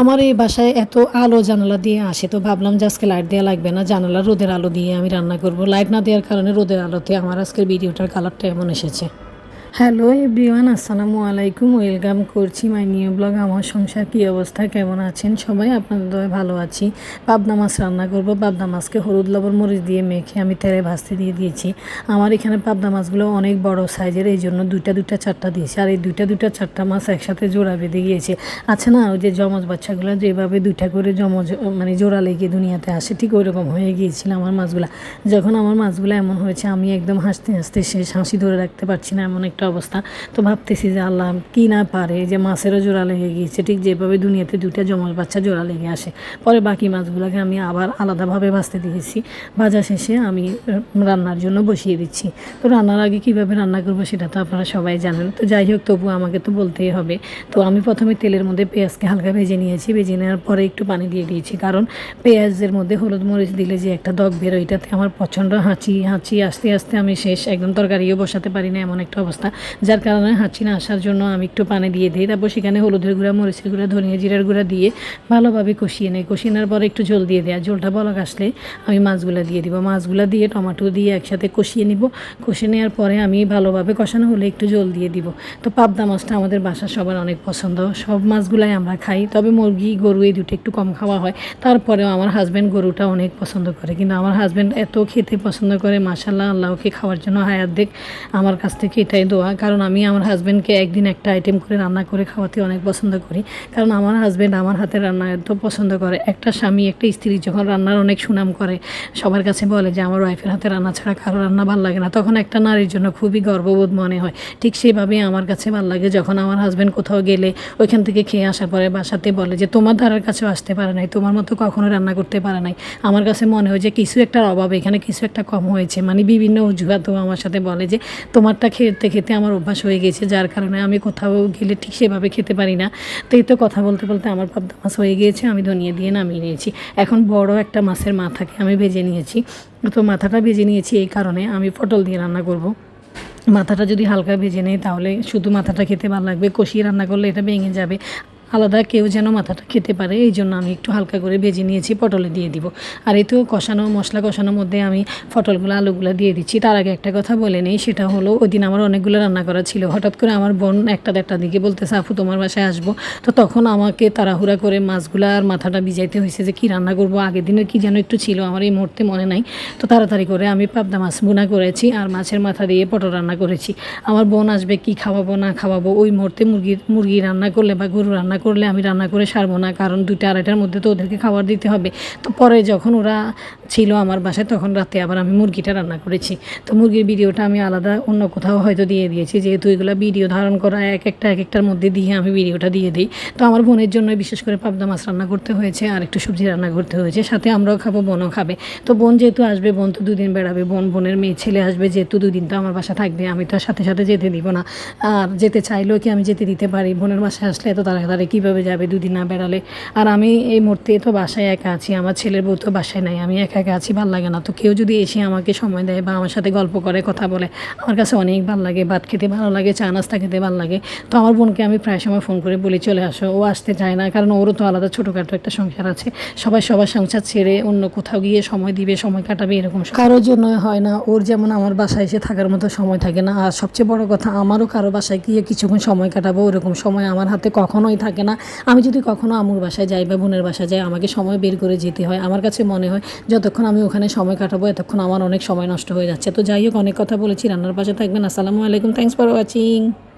আমার এই বাসায় এত আলো জানালা দিয়ে আসে, তো ভাবলাম যে আজকে লাইট দেওয়া লাগবে না, জানালা রোদের আলো দিয়ে আমি রান্না করব। লাইট না দেওয়ার কারণে রোদের আলোতে আমার আজকের ভিডিওটার কালারটা এমন এসেছে। হ্যালো এভরিওয়ান, আসসালামু আলাইকুম। ওয়েলকাম করছি মাই নিউ ব্লগ। আমার সংসার কী অবস্থা? কেমন আছেন সবাই? আপনাদের ভালো আছি। পাবদা মাছ রান্না করব। পাবদা মাছকে হলুদ, লবণ, মরিচ দিয়ে মেখে আমি তেলে ভাজতে দিয়ে দিয়েছি। আমার এখানে পাবদা মাছগুলো অনেক বড় সাইজের, এই জন্য দুইটা দুইটা, চারটা দিয়েছি। আর এই দুইটা দুইটা, চারটা মাছ একসাথে জোড়া বেঁধে গিয়েছে। আছে না, ওই যে জমজ বাচ্চাগুলো, যেভাবে দুইটা করে জমজ মানে জোড়া লেগে দুনিয়াতে আসে, ঠিক ওই রকম হয়ে গিয়েছিল আমার মাছগুলো। যখন আমার মাছগুলো এমন হয়েছে, আমি একদম হাসতে হাসতে শেষ হাসি ধরে রাখতে পারছি না, এমন একটা অবস্থা। তো ভাবতেছি যে আল্লাহ কি না পারে, যে মাছেরও জোড়া লেগে গিয়েছে, ঠিক যেভাবে দুনিয়াতে দুইটা জমজ বাচ্চা জোড়া লেগে আসে। পরে বাকি মাছগুলোকে আমি আবার আলাদাভাবে ভাজতে দিয়েছি। ভাজা শেষে আমি রান্নার জন্য বসিয়ে দিচ্ছি। তো রান্নার আগে কীভাবে রান্না করব সেটা তো আপনারা সবাই জানেন। তো যাই হোক, তবু আমাকে তো বলতেই হবে। তো আমি প্রথমে তেলের মধ্যে পেঁয়াজকে হালকা ভেজে নিয়েছি। ভেজে নেওয়ার পরে একটু পানি দিয়ে দিয়েছি। কারণ পেঁয়াজের মধ্যে হলুদ মরিচ দিলে যে একটা দগ বেরোয়, এটাতে আমার প্রচণ্ড হাঁচি হাঁচি আস্তে আস্তে আমি শেষ। একদম তরকারিও বসাতে পারি না, এমন একটা অবস্থা। যার কারণে হাঁচি না আসার জন্য আমি একটু পানি দিয়ে দিই। তারপর সেখানে হলুদের গুঁড়া, মরিচের গুঁড়া, ধনিয়া জিরার গুঁড়া দিয়ে ভালোভাবে কষিয়ে নেই। কষিয়ে নেওয়ার পরে একটু জল দিয়ে দেয় জলটা বলক আসলে আমি মাছগুলো দিয়ে দিব। মাছগুলো দিয়ে, টমাটো দিয়ে একসাথে কষিয়ে নিব। কষিয়ে নেওয়ার পরে আমি ভালোভাবে কষানো হলে একটু জল দিয়ে দিব। তো পাবদা মাছটা আমাদের বাসার সবার অনেক পছন্দ। সব মাছগুলাই আমরা খাই। তবে মুরগি, গরু এই দুটো একটু কম খাওয়া হয়। তারপরেও আমার হাজব্যান্ড গরুটা অনেক পছন্দ করে। কিন্তু আমার হাজব্যান্ড এত খেতে পছন্দ করে মাসাল্লাহ আল্লাহকে খাওয়ার জন্য হায়াত দেখ। আমার কাছ থেকে এটাই দোয়া। কারণ আমি আমার হাজব্যান্ডকে একদিন একটা আইটেম করে রান্না করে খাওয়াতে অনেক পছন্দ করি। কারণ আমার হাজব্যান্ড আমার হাতে রান্না এত পছন্দ করে। একটা স্বামী, একটা স্ত্রী যখন রান্নার অনেক সুনাম করে, সবার কাছে বলে যে, আমার ওয়াইফের হাতে রান্না ছাড়া কারও রান্না ভালো লাগে না। তখন একটা নারীর জন্য খুবই গর্ববোধ মনে হয়। ঠিক সেভাবেই আমার কাছে ভালো লাগে যখন আমার হাজব্যান্ড কোথাও গেলে, ওইখান থেকে খেয়ে আসার পরে বাসাতে বলে যে, তোমার ধারার কাছেও আসতে পারে নাই, তোমার মতো কখনো রান্না করতে পারে নাই। আমার কাছে মনে হয় যে, কিছু একটার অভাব এখানে, কিছু একটা কম হয়েছে। মানে বিভিন্ন অজুহাতও আমার সাথে বলে যে, তোমারটা খেতে খেতে আমার অভ্যাস হয়ে গেছে, যার কারণে আমি কোথাও গেলে ঠিক সেভাবে খেতে পারি না। তো এই তো কথা বলতে বলতে আমার পাবদা মাছ হয়ে গিয়েছে, আমি ধনিয়া দিয়ে নামিয়ে নিয়েছি। এখন বড় একটা মাছের মাথাকে আমি ভেজে নিয়েছি। তো মাথাটা ভেজে নিয়েছি এই কারণে আমি পটল দিয়ে রান্না করব। মাথাটা যদি হালকা ভেজে নেই, তাহলে শুধু মাথাটা খেতে ভালো লাগবে। কষিয়ে রান্না করলে এটা ভেঙে যাবে। আলাদা কেউ যেন মাথাটা খেতে পারে, এই জন্য আমি একটু হালকা করে ভেজে নিয়েছি, পটলে দিয়ে দিব। আর এই তো কষানো, মশলা কষানোর মধ্যে আমি পটলগুলো, আলুগুলো দিয়ে দিচ্ছি। তার আগে একটা কথা বলে নেই, সেটা হলো ওই দিন আমার অনেকগুলো রান্না করা ছিল। হঠাৎ করে আমার বোন একটা একটা দিকে বলতে সাফু তোমার বাসায় আসব? তো তখন আমাকে তাড়াহুড়া করে মাছগুলো আর মাথাটা ভিজাইতে হয়েছে যে, কী রান্না করব? আগের দিনের কি যেন একটু ছিল, আমার এই মুহূর্তে মনে নাই। তো তাড়াতাড়ি করে আমি পাবদা মাছ বোনা করেছি আর মাছের মাথা দিয়ে পটল রান্না করেছি। আমার বোন আসবে, কি খাওয়াবো, না খাওয়াবো? ওই মুহূর্তে মুরগির মুরগি রান্না করলে বা গরু রান্না করলে আমি রান্না করে সারবো না, কারণ দুইটা আড়াইটার মধ্যে তো ওদেরকে খাবার দিতে হবে। তো পরে যখন ওরা ছিল আমার বাসায়, তখন রাতে আবার আমি মুরগিটা রান্না করেছি। তো মুরগির ভিডিওটা আমি আলাদা অন্য কোথাও হয়তো দিয়ে দিয়েছি, যেহেতু এগুলো ভিডিও ধারণ করা এক একটা, এক একটার মধ্যে দিয়ে আমি ভিডিওটা দিয়ে দিই। তো আমার বোনের জন্য বিশেষ করে পাবদা মাছ রান্না করতে হয়েছে, আর একটু সবজি রান্না করতে হয়েছে, সাথে আমরাও খাব, বোনও খাবে। তো বোন যেহেতু আসবে, বোন তো দুদিন বেড়াবে, বোন বোনের মেয়ে ছেলে আসবে, যেহেতু দুদিন তো আমার বাসা থাকবে, আমি তো সাথে সাথে যেতে দিব না। আর যেতে চাইলেও কি আমি যেতে দিতে পারি? বোনের বাসায় আসলে এত তাড়াতাড়ি কীভাবে যাবে দুদিন না বেড়ালে? আর আমি এই মুহূর্তে তো বাসায় একা আছি, আমার ছেলের বউ তো বাসায় নাই, আমি একা একা আছি, ভালো লাগে না। তো কেউ যদি এসে আমাকে সময় দেয় বা আমার সাথে গল্প করে, কথা বলে, আমার কাছে অনেক ভালো লাগে, ভাত খেতে ভালো লাগে, চা নাস্তা খেতে ভালো লাগে। তো আমার বোনকে আমি প্রায় সময় ফোন করে বলি, চলে আসো। ও আসতে চায় না, কারণ ওরও তো আলাদা ছোটোখাটো একটা সংসার আছে। সবাই সবার সংসার ছেড়ে অন্য কোথাও গিয়ে সময় দিবে, সময় কাটাবে, এরকম কারোর জন্য হয় না, ওর যেমন আমার বাসায় এসে থাকার মতো সময় থাকে না। আর সবচেয়ে বড় কথা, আমারও কারও বাসায় গিয়ে কিছুক্ষণ সময় কাটাবো, ওরকম সময় আমার হাতে কখনোই থাকে না। আমি যদি কখনও আমুর বাসায় যাই বা বোনের বাসায় যাই, আমাকে সময় বের করে যেতে হয়। আমার কাছে মনে হয়, যতক্ষণ আমি ওখানে সময় কাটাবো, এতক্ষণ আমার অনেক সময় নষ্ট হয়ে যাচ্ছে। তো যাই হোক, অনেক কথা বলেছি। রান্নার পাশে থাকবেন। আসসালামু আলাইকুম। Thanks for watching